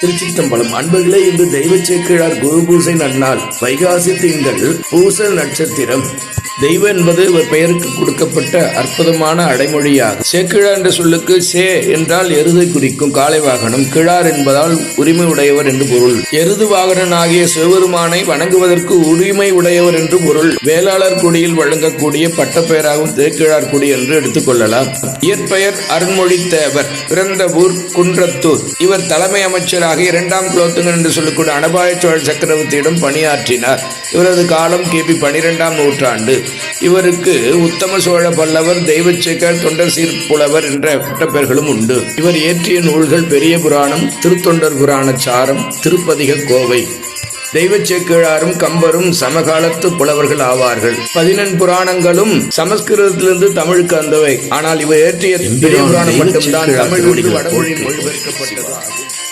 திருச்சிற்றம்பலம். அன்பர்களே இன்று தெய்வ சேக்கிழார் குரு பூசை நன்னாள் வைகாசி திங்கள் பூச நட்சத்திரம். தெய்வம் என்பது ஒரு பெயருக்கு கொடுக்கப்பட்ட அற்புதமான அடைமொழியாகும். சேக்கிழா என்ற சொல்லுக்கு சே என்றால் எருதை குறிக்கும் காளை வாகனம். கிழார் என்பதால் உரிமை உடையவர் என்று பொருள். எருது வாகனன் ஆகிய சிவபெருமானை வணங்குவதற்கு உரிமை உடையவர் என்று பொருள். வேளாளர் குடியில் வழங்கக்கூடிய பட்டப்பெயராகவும் திருக்கிழார் குடி என்று எடுத்துக்கொள்ளலாம் இயற்பெயர் அருண்மொழி தேவர் பிறந்த ஊர் குன்றத்தூர். இவர் தலைமை அமைச்சராக இரண்டாம் குலோத்துங்கன் என்று சொல்லக்கூடிய அனபாய சோழ சக்கரவர்த்தியிடம் பணியாற்றினார். இவரது காலம் கிபி பனிரெண்டாம் நூற்றாண்டு. இவருக்கு உத்தம சோழ பல்லவர் தெய்வச்சேக்கர் தொண்டர் சீர்ப்புலவர் என்ற பட்டப்பெயர்களும் உண்டு. இவர் இயற்றிய நூல்கள் பெரிய புராணம் திருத்தொண்டர் புராண சாரம் திருப்பதிக கோவை. தெய்வச்சேக்கிழாரும் கம்பரும் சமகாலத்து புலவர்கள் ஆவார்கள். பதினெண் புராணங்களும் சமஸ்கிருதத்திலிருந்து தமிழுக்கு வந்தவை. ஆனால் இவர் பெரிய புராணம் மட்டும்தான் தமிழிலிருந்து வடமொழியில் மொழிபெயர்க்கப்பட்டது